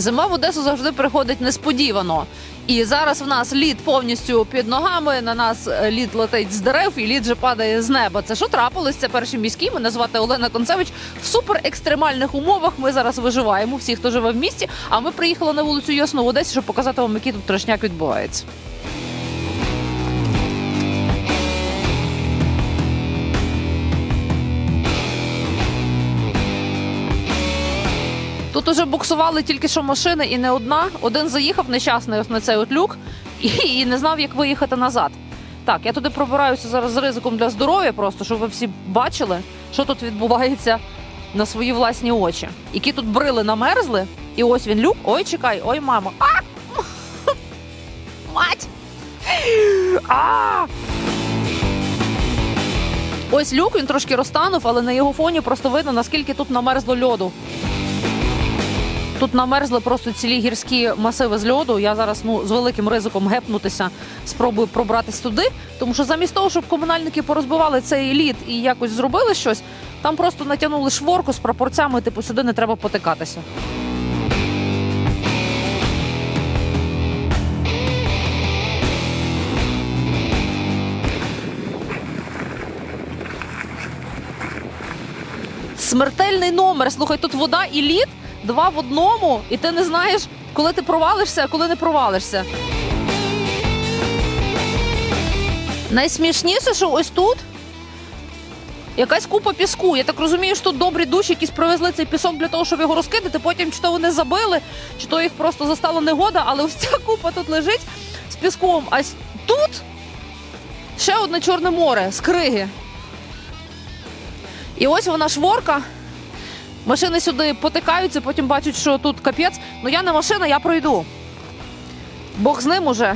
Зима в Одесу завжди приходить несподівано. І зараз в нас лід повністю під ногами. На нас е, лід летить з дерев, і лід же падає з неба. Це що трапилось? Це перші міські. Мене звати Олена Концевич. В супер екстремальних умовах ми зараз виживаємо. Всі, хто живе в місті. А ми приїхали на вулицю Ясну в Одесі, щоб показати вам, який тут трешняк відбувається. Тут уже буксували тільки що машини, і не одна. Один заїхав нещасний ось на цей от люк і, і не знав, як виїхати назад. Так, я туди пробираюся зараз з ризиком для здоров'я, просто щоб ви всі бачили, що тут відбувається на свої власні очі. Які тут брили намерзли, і ось він люк. Ой, чекай, ой, мама. А! Мать! А! Ось люк, він трошки розтанув, але на його фоні просто видно, наскільки тут намерзло льоду. Тут намерзли просто цілі гірські масиви з льоду. Я зараз ну з великим ризиком гепнутися, спробую пробратись туди. Тому що замість того, щоб комунальники порозбивали цей лід і якось зробили щось, там просто натягнули шворку з прапорцями, типу сюди не треба потикатися. Смертельний номер. Слухай, тут вода і лід, два в одному, і ти не знаєш, коли ти провалишся, а коли не провалишся. Найсмішніше, що ось тут якась купа піску. Я так розумію, що тут добрі душі, якісь привезли цей пісок для того, щоб його розкидати. Потім чи то вони забили, чи то їх просто застала негода, але ось ця купа тут лежить з піском. А тут ще одне чорне море з криги. І ось вона шворка. Машини сюди потикаються, потім бачать, що тут капець. Ну я не машина, я пройду. Бог з ним уже.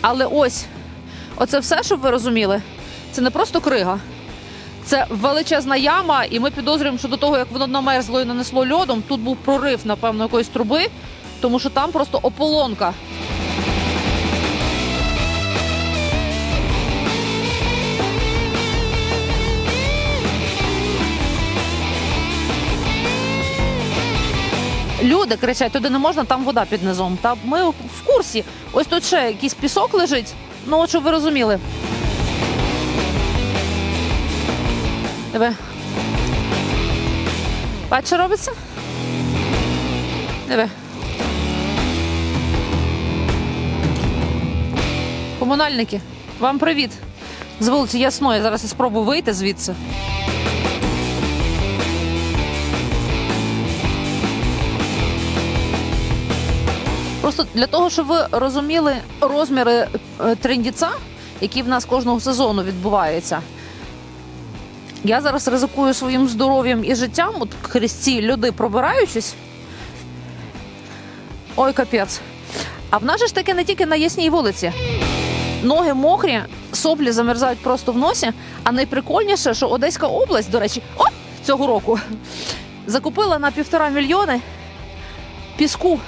Але ось, оце все, щоб ви розуміли, це не просто крига. Це величезна яма, і ми підозрюємо, що до того, як воно намерзло і нанесло льодом, тут був прорив, напевно, якоїсь труби, тому що там просто ополонка. Люди кричать, туди не можна, там вода під низом. Та ми в курсі. Ось тут ще якийсь пісок лежить. Ну, от щоб ви розуміли. Диви. Бачиш, що робиться? Диви. Комунальники, вам привіт. З вулиці Ясної. Зараз я спробую вийти звідси. Просто для того, щоб ви розуміли розміри е, трендіца, які в нас кожного сезону відбуваються. Я зараз ризикую своїм здоров'ям і життям, от крізь ці льоди пробираючись. Ой, капець. А в нас же ж таке не тільки на ясній вулиці. Ноги мокрі, соплі замерзають просто в носі. А найприкольніше, що Одеська область, до речі, о, цього року закупила на півтора мільйони піску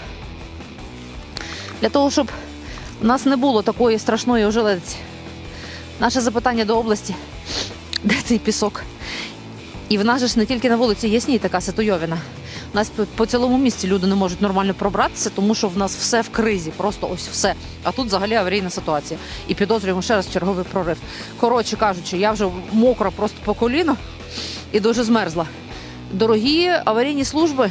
для того, щоб у нас не було такої страшної ожеледиці. Наше запитання до області: де цей пісок? І в нас же ж не тільки на вулиці Ясній така ситуйовіна. У нас по- цілому місті люди не можуть нормально пробратися, тому що в нас все в кризі, просто ось все. А тут взагалі аварійна ситуація. І підозрюємо ще раз черговий прорив. Коротше кажучи, я вже мокра просто по коліно і дуже змерзла. Дорогі аварійні служби,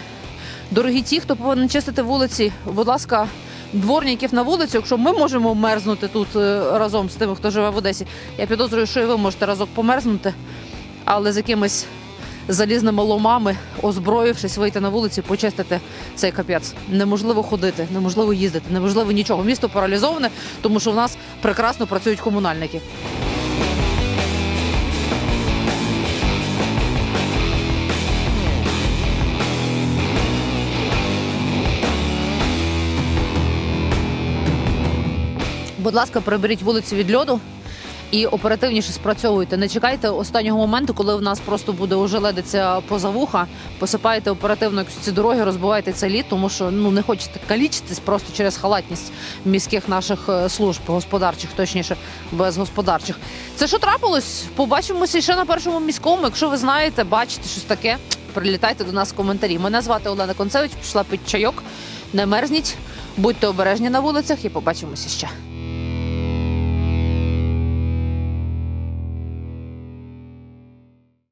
дорогі ті, хто повинен чистити вулиці, будь ласка, дворників на вулицю, якщо ми можемо мерзнути тут е, разом з тими, хто живе в Одесі. Я підозрюю, що і ви можете разок померзнути, але з якимись залізними ломами, озброївшись, вийти на вулицю, почистити цей капець. Неможливо ходити, неможливо їздити, неможливо нічого. Місто паралізоване, тому що в нас прекрасно працюють комунальники. Будь ласка, приберіть вулиці від льоду і оперативніше спрацьовуйте. Не чекайте останнього моменту, коли в нас просто буде ожеледиця поза вуха. Посипайте оперативно ці дороги, розбивайте цей лід, тому що ну не хочете калічитись просто через халатність міських наших е, служб господарчих, точніше, без господарчих. Це що трапилось? Побачимося ще на першому міському. Якщо ви знаєте, бачите щось таке, прилітайте до нас в коментарі. Мене звати Олена Концевич, пішла під чайок. Не мерзніть, будьте обережні на вулицях і побачимося ще.